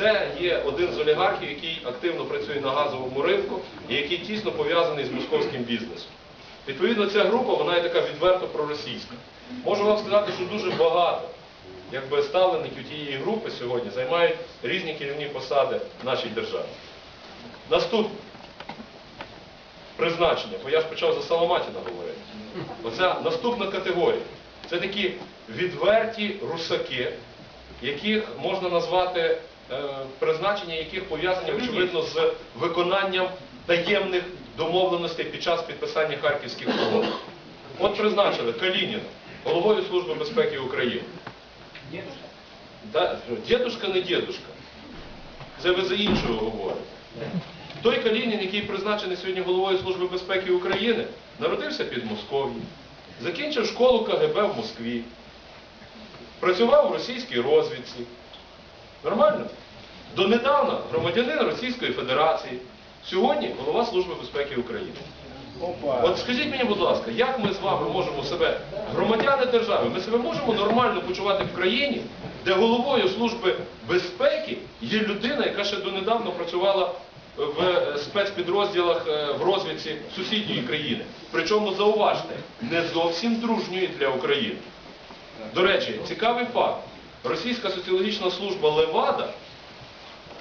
Це є один з олігархів, який активно працює на газовому ринку і який тісно пов'язаний з московським бізнесом. Відповідно, ця група вона є така відверто проросійська. Можу вам сказати, що дуже багато якби, ставленників тієї групи сьогодні займають різні керівні посади в нашій державі. Наступне призначення, бо я ж почав за Соломатіна говорити. Оця наступна категорія. Це такі відверті русаки, яких можна назвати призначення, яких пов'язані очевидно з виконанням таємних домовленостей під час підписання харківських угод. От призначили Калініна, головою Служби безпеки України. Да, дідушка не дідушка. Це ви за іншого говорите. Той Калінін, який призначений сьогодні головою Служби безпеки України, народився під Москов'ї, закінчив школу КГБ в Москві, працював у російській розвідці. Нормально? Донедавна громадянин Російської Федерації, сьогодні голова Служби безпеки України. От скажіть мені, будь ласка, як ми з вами можемо себе, громадяни держави, ми себе можемо нормально почувати в країні, де головою Служби безпеки є людина, яка ще донедавна працювала в е, спецпідрозділах е, в розвідці сусідньої країни. Причому зауважте, не зовсім дружньої для України. До речі, цікавий факт. Російська соціологічна служба Левада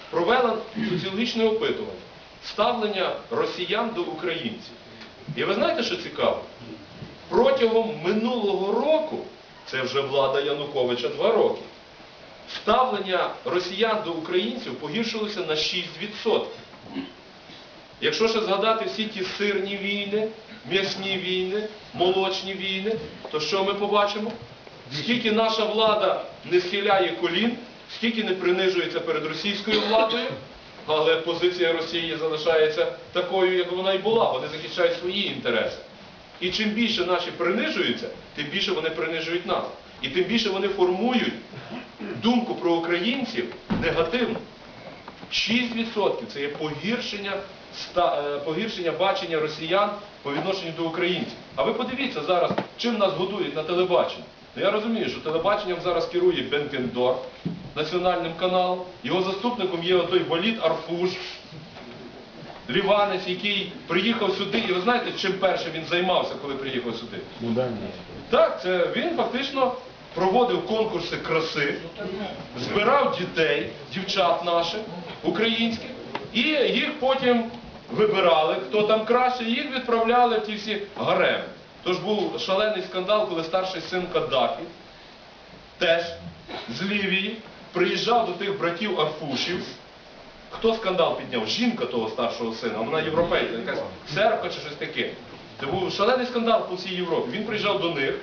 провела соціологічне опитування ставлення росіян до українців. І ви знаєте, що цікаво? Протягом минулого року, це вже влада Януковича два роки, ставлення росіян до українців погіршилося на 6%. Якщо ще згадати всі ті сирні війни, м'ясні війни, молочні війни, то що ми побачимо? Скільки наша влада не схиляє колін, скільки не принижується перед російською владою, але позиція Росії залишається такою, як вона і була. Вони захищають свої інтереси. І чим більше наші принижуються, тим більше вони принижують нас. І тим більше вони формують думку про українців негативну. 6% це є погіршення, е, погіршення бачення росіян по відношенню до українців. А ви подивіться зараз, чим нас годують на телебаченні. Ну, я розумію, що телебаченням зараз керує Бенкендор, національним каналом. Його заступником є отой Валід Арфуш, ліванець, який приїхав сюди. І ви знаєте, чим перше він займався, коли приїхав сюди? Так, це він фактично проводив конкурси краси, збирав дітей, дівчат наших, українських, і їх потім вибирали, хто там краще, і їх відправляли в ті всі гареми. Тож був шалений скандал, коли старший син Каддафі, теж з Лівії, приїжджав до тих братів Арфушів. Хто скандал підняв? Жінка того старшого сина, вона європейка, якась сербка чи щось таке. Це був шалений скандал по всій Європі. Він приїжджав до них,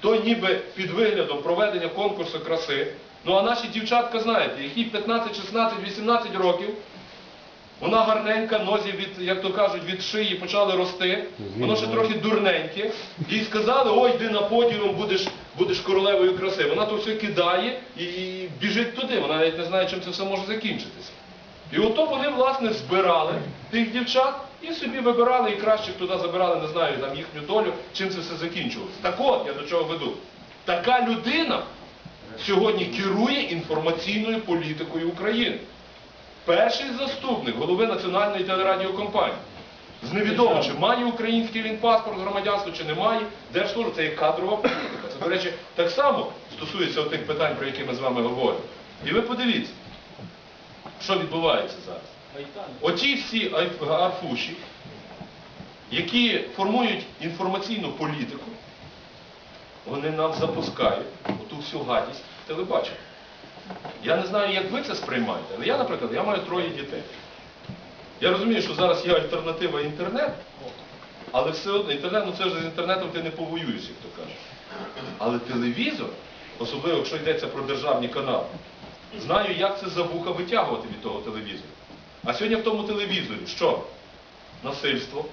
той ніби під виглядом проведення конкурсу краси. Ну а наші дівчатка, знаєте, які 15, 16, 18 років, вона гарненька, нозі від, як то кажуть, від шиї почали рости, воно ще трохи дурненьке. Їй сказали, ой, йди на подіум, будеш, будеш королевою краси. Вона то все кидає і біжить туди, вона навіть не знає, чим це все може закінчитися. І ото вони, власне, збирали тих дівчат і собі вибирали і кращих туди забирали, не знаю, там їхню долю, чим це все закінчувалося. Так от, я до чого веду. Така людина сьогодні керує інформаційною політикою України. Перший заступник голови національної телерадіокомпанії. З невідомо, чи має український він паспорт громадянства, чи не має. Держслужба це є кадрова політика. Це, до речі, так само стосується тих питань, про які ми з вами говоримо. І ви подивіться, що відбувається зараз. Оті всі арфуші, які формують інформаційну політику, вони нам запускають оту всю гадість телебачення. Я не знаю, як ви це сприймаєте, але я, наприклад, я маю троє дітей. Я розумію, що зараз є альтернатива інтернет, але все одно інтернет, ну це ж з інтернетом ти не повоюєш, як то кажуть. Але телевізор, особливо якщо йдеться про державні канали, знаю, як це за вуха витягувати від того телевізора. А сьогодні в тому телевізорі що? Насильство,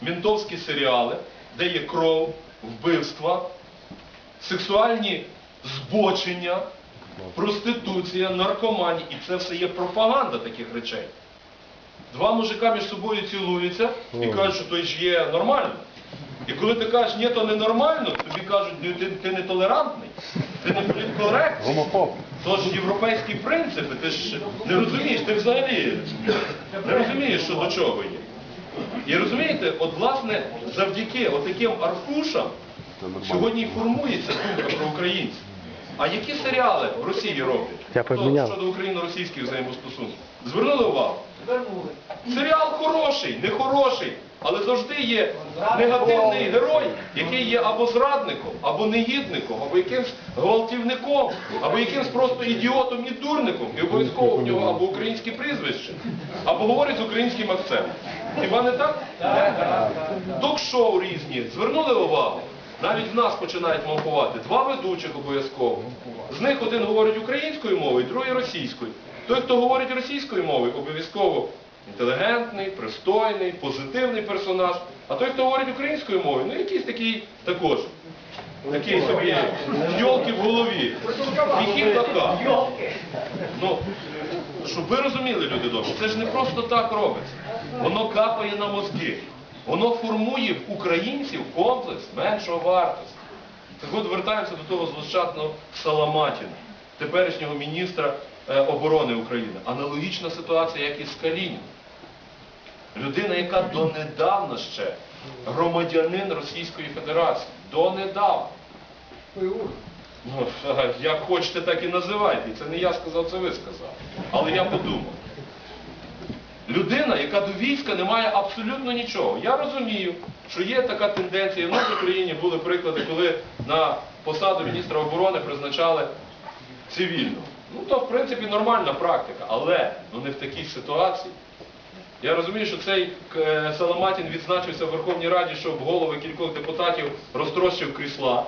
ментовські серіали, де є кров, вбивства, сексуальні збочення, проституція, наркоманія. І це все є пропаганда таких речей. Два мужика між собою цілуються і кажуть, що то ж є нормально. І коли ти кажеш, ні, то не нормально, тобі кажуть, «Ну, ти, ти не толерантний, ти не політкоректний. Гомофоб. Тож європейські принципи, ти ж не розумієш, ти взагалі не розумієш, що до чого є. І розумієте, от власне завдяки отаким аркушам сьогодні і формується думка про українців. А які серіали в Росії роблять? Хто- Щодо україно-російських взаємостосунків. Звернули увагу? Звернули. Серіал хороший, не хороший, але завжди є негативний герой, який є або зрадником, або негідником, або якимсь гвалтівником, або якимсь просто ідіотом і дурником, і обов'язково в нього або українське прізвище, або говорить з українським акцентом. Хіба не так? Ток-шоу різні. Звернули увагу? Навіть в нас починають мовкувати два ведучих обов'язково. З них один говорить українською мовою, другий російською. Той, хто говорить російською мовою, обов'язково інтелігентний, пристойний, позитивний персонаж. А той, хто говорить українською мовою, ну якийсь такий також. Такий собі йолки в голові. Які така. Ну, щоб ви розуміли, люди добрі, це ж не просто так робиться. Воно капає на мозки. Воно формує в українців комплекс меншого вартості. Так от вертаємося до того злощасного Саламатіна, теперішнього міністра е, оборони України. Аналогічна ситуація, як і з Калініним. Людина, яка донедавна ще громадянин Російської Федерації. Донедавна. Ну, як хочете, так і називайте. Це не я сказав, це ви сказали. Але я подумав. Людина, яка до війська не має абсолютно нічого. Я розумію, що є така тенденція. В нас в Україні були приклади, коли на посаду міністра оборони призначали цивільно. Ну, то, в принципі, нормальна практика, але ну, не в такій ситуації. Я розумію, що цей е, Саламатін відзначився в Верховній Раді, щоб голови кількох депутатів розтрощив крісла,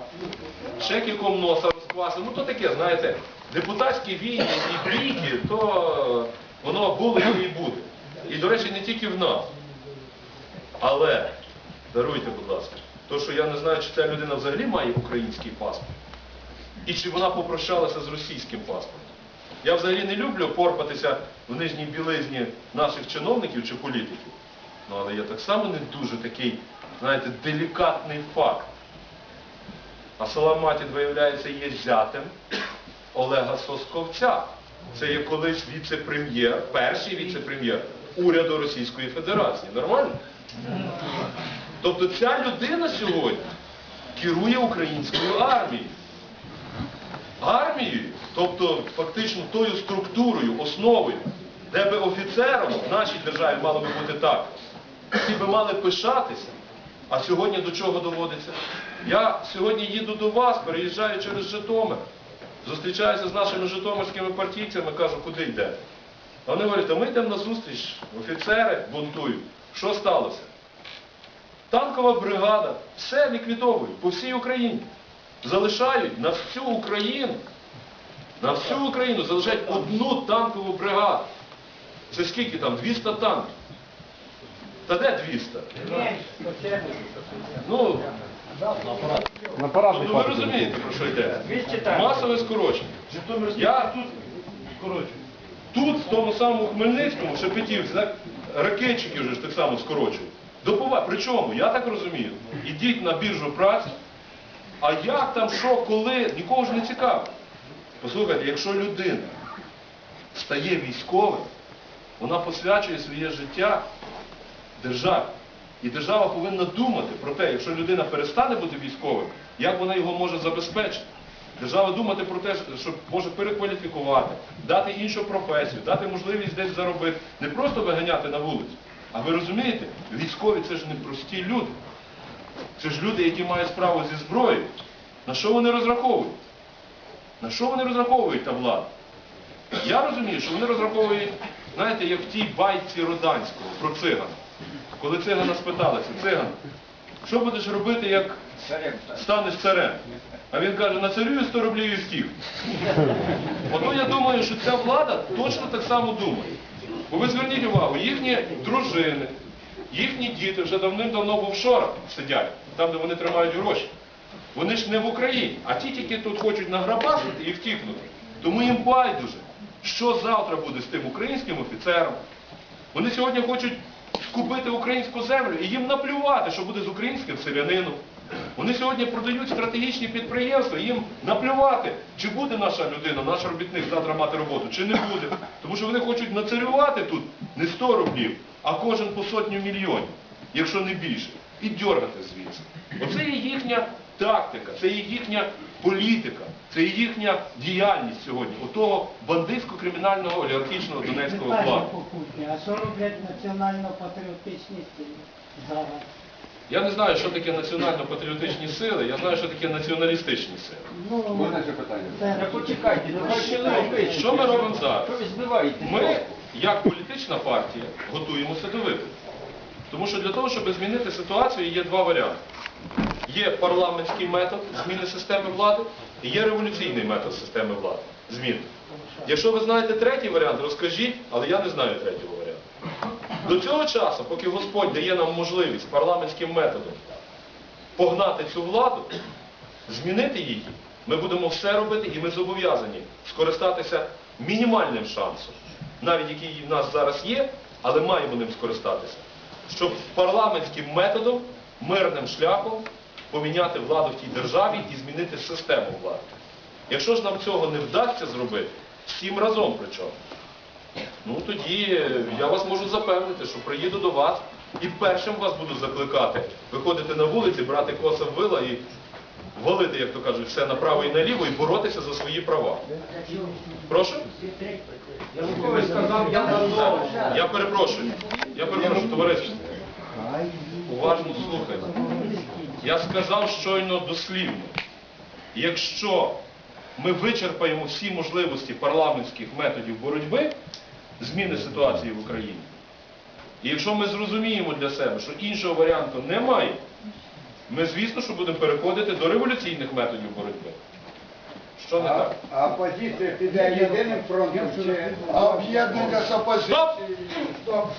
ще кільком носа розквасив. Ну то таке, знаєте, депутатські війни і бійки, то е, воно було і буде. І, до речі, не тільки в нас. Але, даруйте, будь ласка, то, що я не знаю, чи ця людина взагалі має український паспорт, і чи вона попрощалася з російським паспортом. Я взагалі не люблю порпатися в нижній білизні наших чиновників чи політиків. Ну, але є так само не дуже такий, знаєте, делікатний факт. А Саламатін, виявляється, є зятем Олега Сосковця. Це є колись віце-прем'єр, перший віце-прем'єр уряду Російської Федерації. Нормально? Тобто ця людина сьогодні керує українською армією армією, тобто фактично тою структурою, основою, де би офіцером в нашій державі мало би бути так, всі би мали пишатися. А сьогодні до чого доводиться? Я сьогодні їду до вас, переїжджаю через Житомир, зустрічаюся з нашими житомирськими партійцями, кажу, куди йде? А вони говорять, а ми йдемо на зустріч, офіцери бунтують. Що сталося? Танкова бригада, все ліквідовують по всій Україні. Залишають на всю Україну, на всю Україну залишають одну танкову бригаду. Це скільки там? 200 танків. Та де 200? Ну, На парад ну ви розумієте, про що йде? Масове скорочення. Я тут, тут, в тому самому Хмельницькому, Шепетівці, так, ракетчики вже ж так само скорочують. Допова... Причому, я так розумію, ідіть на біржу праці, а як там, що, коли, нікого ж не цікавить. Послухайте, якщо людина стає військовим, вона посвячує своє життя державі. І держава повинна думати про те, якщо людина перестане бути військовим, як вона його може забезпечити. Держава думати про те, що може перекваліфікувати, дати іншу професію, дати можливість десь заробити, не просто виганяти на вулицю. А ви розумієте, військові це ж не прості люди. Це ж люди, які мають справу зі зброєю. На що вони розраховують? На що вони розраховують та влада? Я розумію, що вони розраховують, знаєте, як в тій байці Роданського про цигана. Коли цигана спиталися, циган, що будеш робити, як станеш царем? А він каже, на царю 100 рублів і втік. Ото я думаю, що ця влада точно так само думає. Бо ви зверніть увагу, їхні дружини, їхні діти вже давним-давно в офшорах сидять, там, де вони тримають гроші. Вони ж не в Україні, а ті тільки тут хочуть награбасити і втікнути. Тому їм байдуже, що завтра буде з тим українським офіцером. Вони сьогодні хочуть скупити українську землю і їм наплювати, що буде з українським селянином. Вони сьогодні продають стратегічні підприємства, їм наплювати, чи буде наша людина, наш робітник завтра мати роботу, чи не буде. Тому що вони хочуть нацарювати тут не 100 рублів, а кожен по сотню мільйонів, якщо не більше, і дьоргати звідси. Оце є їхня тактика, це є їхня політика, це є їхня діяльність сьогодні, отого бандитсько-кримінального олігархічного донецького плану. А що роблять національно-патріотичні сили зараз? Я не знаю, що таке національно-патріотичні сили, я знаю, що таке націоналістичні сили. Ну, Можна ще питання? це- Та почекайте, давайте не робити. Що ми робимо зараз? Що ви збиваєте? Ми, як політична партія, готуємося до виборів. Тому що для того, щоб змінити ситуацію, є два варіанти. Є парламентський метод зміни системи влади і є революційний метод системи влади зміни. Якщо ви знаєте третій варіант, розкажіть, але я не знаю третього варіанту. До цього часу, поки Господь дає нам можливість парламентським методом погнати цю владу, змінити її, ми будемо все робити і ми зобов'язані скористатися мінімальним шансом, навіть який в нас зараз є, але маємо ним скористатися, щоб парламентським методом, мирним шляхом поміняти владу в тій державі і змінити систему влади. Якщо ж нам цього не вдасться зробити, всім разом причому, ну тоді я вас можу запевнити, що приїду до вас і першим вас буду закликати виходити на вулиці, брати коса в вила і валити, як то кажуть, все направо і наліво і боротися за свої права. Прошу? Я перепрошую. Я перепрошую, товариство. Уважно слухайте. Я сказав щойно дослівно. Якщо ми вичерпаємо всі можливості парламентських методів боротьби, зміни ситуації в Україні, і якщо ми зрозуміємо для себе, що іншого варіанту немає, ми, звісно, що будемо переходити до революційних методів боротьби. Що не так? а опозиція піде єдиним фронтом чи об'єднання з опозицією. Стоп!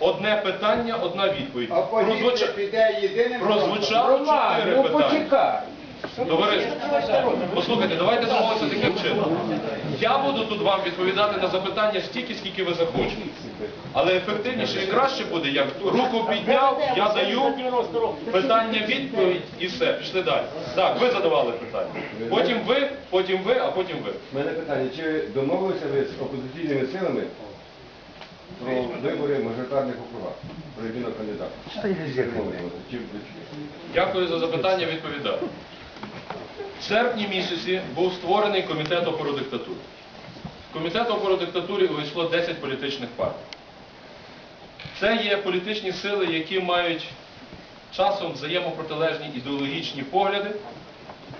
Одне питання, одна відповідь. опозиція Прозвуча- піде єдиним? Прозвучало Роман, чотири ну питання. почекай. Товариство, послухайте, давайте домовимося таким чином. Я буду тут вам відповідати на запитання стільки, скільки ви захочете. Але ефективніше і краще буде, як руку підняв, я даю питання відповідь і все, пішли далі. Так, ви задавали питання. Потім ви, потім ви, а потім ви. У мене питання, чи домовилися ви з опозиційними силами про вибори мажоритарних округах, про єдиного кандидата? Дякую за запитання, відповідаю. В серпні місяці був створений комітет опору диктатури. В комітет опору диктатурі увійшло 10 політичних партій. Це є політичні сили, які мають часом взаємопротилежні ідеологічні погляди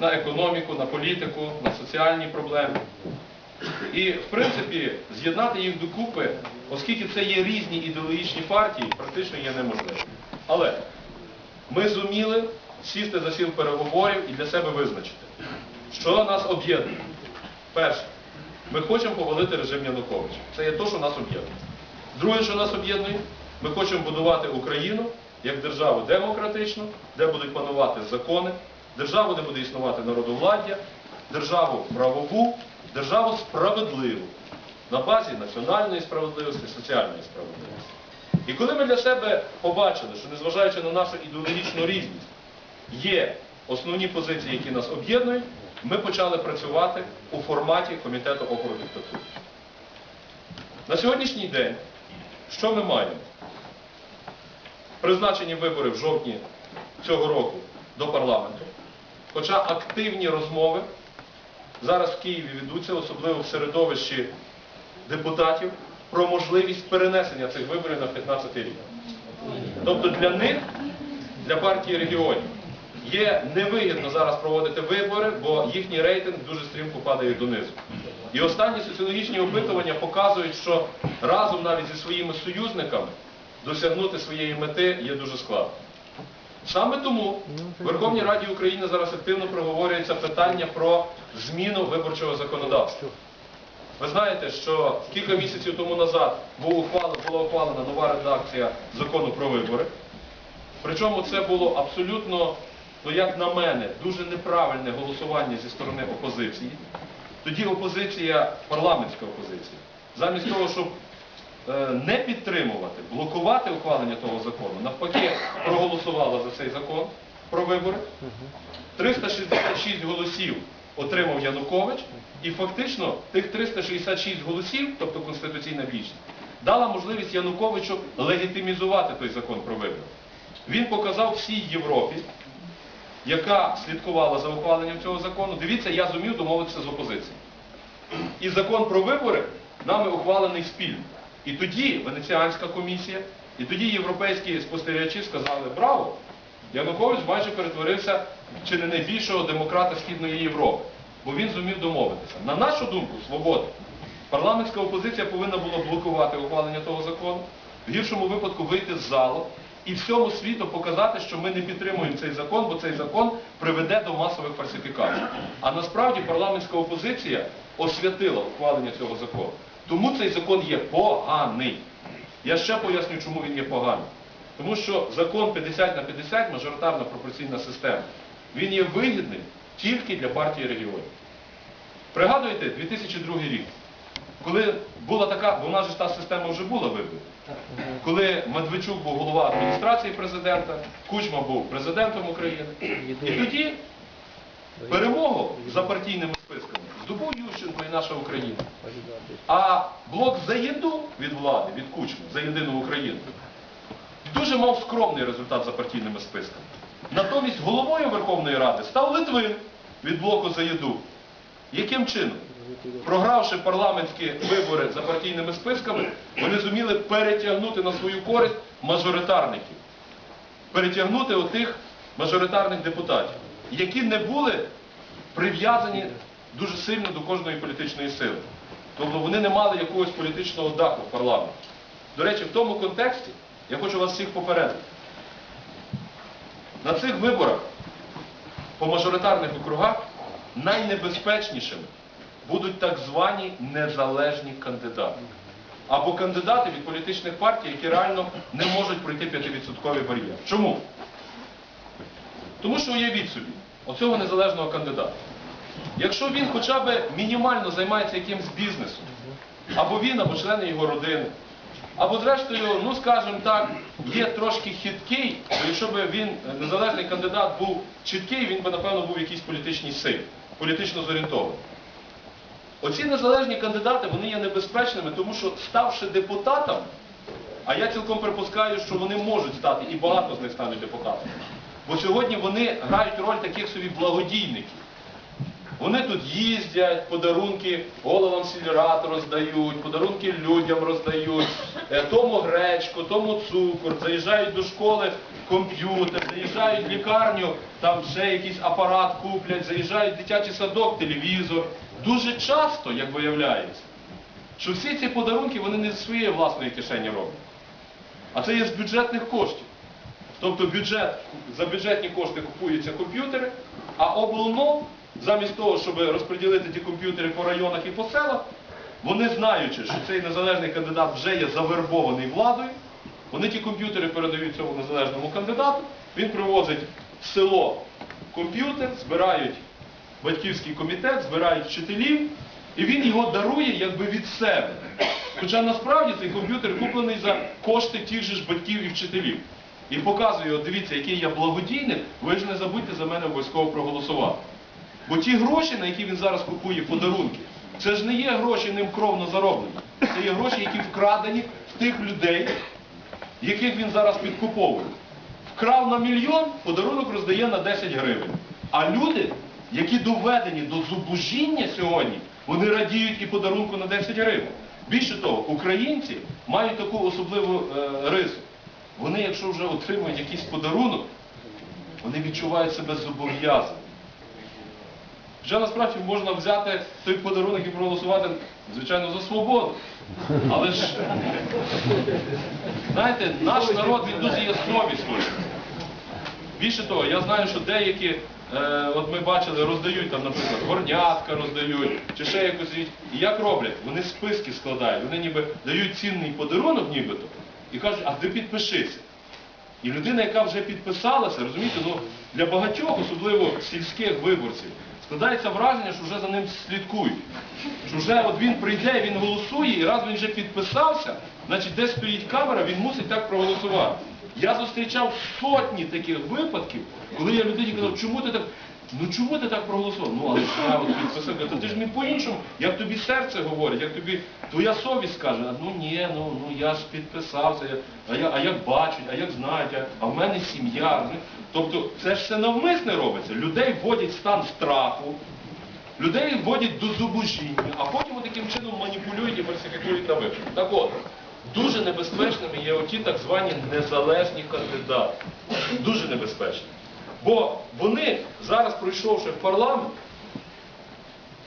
на економіку, на політику, на соціальні проблеми. І, в принципі, з'єднати їх докупи, оскільки це є різні ідеологічні партії, практично є неможливо. Але ми зуміли сісти за сіл переговорів і для себе визначити, що нас об'єднує. Перше, ми хочемо повалити режим Януковича. Це є те, що нас об'єднує. Друге, що нас об'єднує, ми хочемо будувати Україну як державу демократичну, де будуть панувати закони, державу, де буде існувати народовладдя, державу правову, державу справедливу на базі національної справедливості, соціальної справедливості. І коли ми для себе побачили, що незважаючи на нашу ідеологічну різність, є основні позиції, які нас об'єднують, ми почали працювати у форматі комітету опору диктатури. На сьогоднішній день, що ми маємо? Призначені вибори в жовтні цього року до парламенту. Хоча активні розмови зараз в Києві ведуться, особливо в середовищі депутатів, про можливість перенесення цих виборів на 15 рік. Тобто для них, для партії регіонів, є невигідно зараз проводити вибори, бо їхній рейтинг дуже стрімко падає донизу. І останні соціологічні опитування показують, що разом навіть зі своїми союзниками досягнути своєї мети є дуже складно. Саме тому в Верховній Раді України зараз активно проговорюється питання про зміну виборчого законодавства. Ви знаєте, що кілька місяців тому назад була ухвалена нова редакція закону про вибори. Причому це було абсолютно, ну як на мене, дуже неправильне голосування зі сторони опозиції. Тоді опозиція, парламентська опозиція, замість того, щоб е, не підтримувати, блокувати ухвалення того закону, навпаки, проголосувала за цей закон. про вибори, 366 голосів отримав Янукович, і фактично тих 366 голосів, тобто конституційна більшість, дала можливість Януковичу легітимізувати той закон про вибори. Він показав всій Європі, яка слідкувала за ухваленням цього закону, дивіться, я зумів домовитися з опозицією. І закон про вибори нами ухвалений спільно. І тоді Венеціанська комісія, і тоді європейські спостерігачі сказали, браво, Янукович майже перетворився чи не найбільшого демократа Східної Європи, бо він зумів домовитися. На нашу думку, свобода, парламентська опозиція повинна була блокувати ухвалення того закону, в гіршому випадку вийти з залу і всьому світу показати, що ми не підтримуємо цей закон, бо цей закон приведе до масових фальсифікацій. А насправді парламентська опозиція освятила ухвалення цього закону. Тому цей закон є поганий. Я ще поясню, чому він є поганий. Тому що закон 50 на 50, мажоритарна пропорційна система, він є вигідним тільки для партії регіонів. Пригадуєте 2002 рік, коли була така, бо в нас же ж та система вже була вибита, коли Медведчук був голова адміністрації президента, Кучма був президентом України. І тоді перемогу за партійними списками здобув Ющенко і наша Україна. А блок за єду від влади, від Кучми, за єдину Україну, дуже мав скромний результат за партійними списками. Натомість головою Верховної Ради став Литвин від блоку за єду. Яким чином? Програвши парламентські вибори за партійними списками, вони зуміли перетягнути на свою користь мажоритарників. Перетягнути отих мажоритарних депутатів, які не були прив'язані дуже сильно до кожної політичної сили. Тобто вони не мали якогось політичного даху в парламенті. До речі, в тому контексті я хочу вас всіх попередити. На цих виборах по мажоритарних округах найнебезпечнішими будуть так звані незалежні кандидати. Або кандидати від політичних партій, які реально не можуть пройти 5% бар'єр. Чому? Тому що уявіть собі, оцього незалежного кандидата. Якщо він хоча б мінімально займається якимсь бізнесом, або він, або члени його родини, або зрештою, ну скажімо так, є трошки хиткий, то якщо б він, е, незалежний кандидат, був чіткий, він би, напевно, був в якійсь політичній політично зорієнтований. Оці незалежні кандидати, вони є небезпечними, тому що ставши депутатом, а я цілком припускаю, що вони можуть стати, і багато з них стануть депутатами. Бо сьогодні вони грають роль таких собі благодійників. Вони тут їздять, подарунки головам сільрад роздають, подарунки людям роздають, е, тому гречку, тому цукор, заїжджають до школи комп'ютер, заїжджають в лікарню, там ще якийсь апарат куплять, заїжджають в дитячий садок, телевізор. Дуже часто, як виявляється, що всі ці подарунки вони не з своєї власної кишені роблять, а це є з бюджетних коштів. Тобто бюджет, за бюджетні кошти купуються комп'ютери, а облно, замість того, щоб розподілити ті комп'ютери по районах і по селах, вони знаючи, що цей незалежний кандидат вже є завербований владою, вони ті комп'ютери передають цьому незалежному кандидату, він привозить в село комп'ютер, збирають батьківський комітет, збирають вчителів, і він його дарує якби від себе. Хоча насправді цей комп'ютер куплений за кошти тих же ж батьків і вчителів. І показує, от дивіться, який я благодійник, ви ж не забудьте за мене обов'язково проголосувати. Бо ті гроші, на які він зараз купує подарунки, це ж не є гроші ним кровно зароблені. Це є гроші, які вкрадені в тих людей, яких він зараз підкуповує. Вкрав на мільйон, подарунок роздає на 10 гривень. А люди, які доведені до зубожіння сьогодні, вони радіють і подарунку на 10 гривень. Більше того, українці мають таку особливу е, рису. Вони, якщо вже отримують якийсь подарунок, вони відчувають себе зобов'язаними. Вже насправді можна взяти той подарунок і проголосувати, звичайно, за свободу. Але ж, знаєте, наш народ, він дуже є совісною. Більше того, я знаю, що деякі, е, от ми бачили, роздають там, наприклад, горнятка роздають, чи ще якось річ. І як роблять? Вони списки складають, вони ніби дають цінний подарунок нібито, і кажуть, а ти підпишися. І людина, яка вже підписалася, розумієте, ну для багатьох, особливо сільських виборців, складається враження, що вже за ним слідкують. Що вже от він прийде, він голосує, і раз він вже підписався, значить десь стоїть камера, він мусить так проголосувати. Я зустрічав сотні таких випадків, коли я людині казав, чому ти так. Ну чому ти так проголосував? Ну але ж я от підписав, кажу, ти ж не по-іншому, як тобі серце говорить, як тобі твоя совість каже, ну ні, ну, ну я ж підписався, я, а, я, а як бачать, а як знають, а, а в мене сім'я. Тобто це ж все навмисне робиться. Людей вводять в стан страху, людей вводять до зубожіння, а потім таким чином маніпулюють і фальсифікують на вибори. Так от, дуже небезпечними є оті так звані незалежні кандидати. Дуже небезпечні. Бо вони, зараз пройшовши в парламент,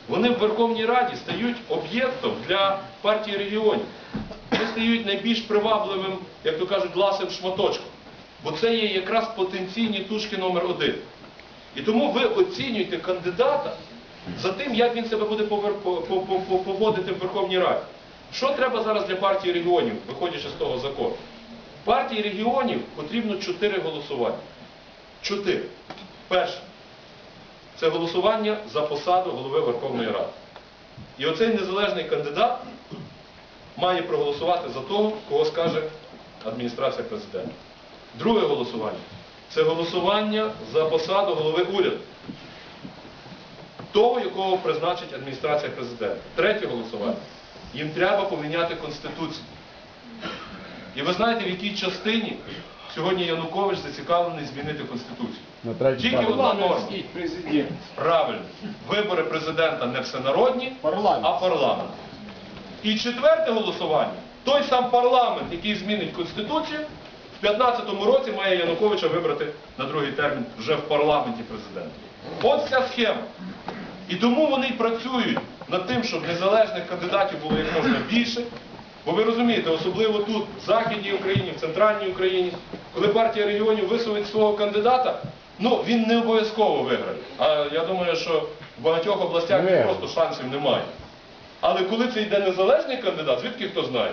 вони в Верховній Раді стають об'єктом для партії регіонів. Вони стають найбільш привабливим, як то кажуть, ласим шматочком. Бо це є якраз потенційні тушки номер один. І тому ви оцінюєте кандидата за тим, як він себе буде поводити в Верховній Раді. Що треба зараз для партії регіонів, виходячи з того закону? Партії регіонів потрібно чотири голосування. Чотири. Перше. Це голосування за посаду голови Верховної Ради. І оцей незалежний кандидат має проголосувати за того, кого скаже адміністрація президента. Друге голосування це голосування за посаду голови уряду. Того, якого призначить адміністрація президента. Третє голосування. Їм треба поміняти Конституцію. І ви знаєте, в якій частині сьогодні Янукович зацікавлений змінити Конституцію. Тільки одна норма. Правильно. Вибори президента не всенародні, а парламент. І четверте голосування. Той сам парламент, який змінить Конституцію, в 2015 році має Януковича вибрати на другий термін вже в парламенті президента. От ця схема. І тому вони працюють над тим, щоб незалежних кандидатів було як можна більше. Бо ви розумієте, особливо тут, в Західній Україні, в центральній Україні, коли партія регіонів висувить свого кандидата, ну він не обов'язково виграє. А я думаю, що в багатьох областях просто шансів немає. Але коли це йде незалежний кандидат, звідки хто знає?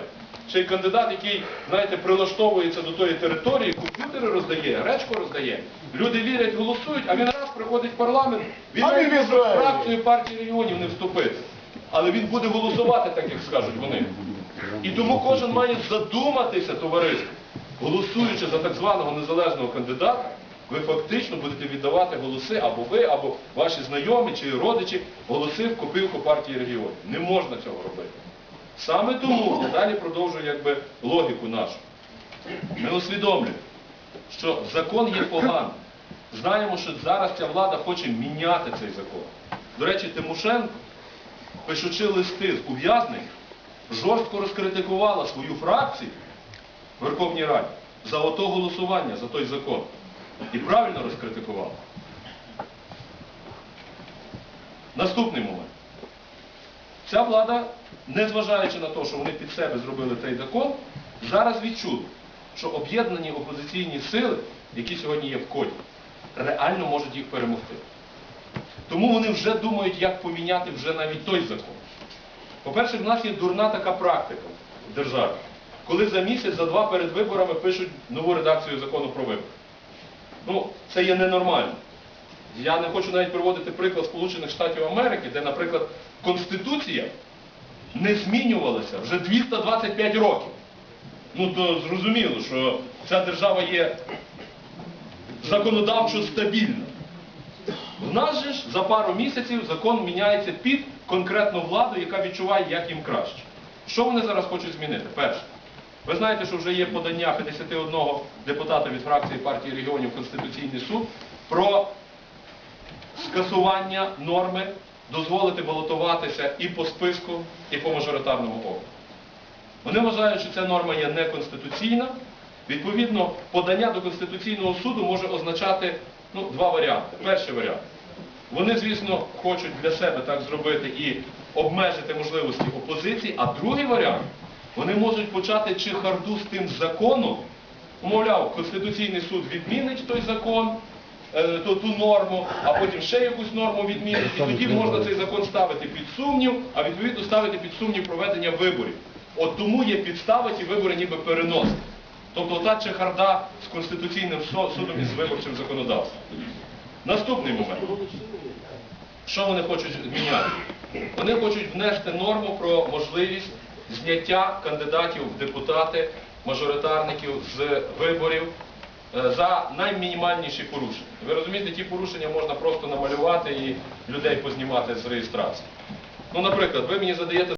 Ще й кандидат, який, знаєте, прилаштовується до тої території, комп'ютери роздає, гречку роздає. Люди вірять, голосують, а він раз приходить в парламент, він Ізраїль. фракцію партії регіонів не вступити. Але він буде голосувати так, як скажуть вони. І тому кожен має задуматися, товариство, голосуючи за так званого незалежного кандидата, ви фактично будете віддавати голоси або ви, або ваші знайомі чи родичі голоси в копилку партії регіонів. Не можна цього робити. Саме тому я далі продовжую якби логіку нашу. Ми усвідомлюємо, що закон є поганий. Знаємо, що зараз ця влада хоче міняти цей закон. До речі, Тимошенко, пишучи листи з ув'язнення, жорстко розкритикувала свою фракцію в Верховній Раді за ото голосування, за той закон. І правильно розкритикувала. Наступний момент. Ця влада, незважаючи на те, що вони під себе зробили цей закон, зараз відчули, що об'єднані опозиційні сили, які сьогодні є в коді, реально можуть їх перемогти. Тому вони вже думають, як поміняти вже навіть той закон. По-перше, в нас є дурна така практика в державі, коли за місяць, за два перед виборами пишуть нову редакцію закону про вибори. Ну, це є ненормально. Я не хочу навіть приводити приклад Сполучених Штатів Америки, де, наприклад, Конституція не змінювалася вже 225 років. Ну, то зрозуміло, що ця держава є законодавчо стабільна. В нас же ж за пару місяців закон міняється під конкретну владу, яка відчуває, як їм краще. Що вони зараз хочуть змінити? Перше. Ви знаєте, що вже є подання 51 депутата від фракції партії регіонів Конституційний суд про скасування норми дозволити балотуватися і по списку, і по мажоритарному округу. Вони вважають, що ця норма є неконституційна. Відповідно, подання до Конституційного суду може означати ну, два варіанти. Перший варіант. Вони, звісно, хочуть для себе так зробити і обмежити можливості опозиції, а другий варіант, вони можуть почати чехарду з тим законом, Мовляв, Конституційний суд відмінить той закон, е, ту, ту норму, а потім ще якусь норму відмінить. І тоді можна цей закон ставити під сумнів, а відповідно ставити під сумнів проведення виборів. От тому є підстави ті вибори ніби переносити. Тобто та чехарда з Конституційним судом і з виборчим законодавством. Наступний момент. Що вони хочуть міняти? Вони хочуть внести норму про можливість зняття кандидатів в депутати, мажоритарників з виборів е, за наймінімальніші порушення. Ви розумієте, ті порушення можна просто намалювати і людей познімати з реєстрації. Ну, наприклад, ви мені задаєте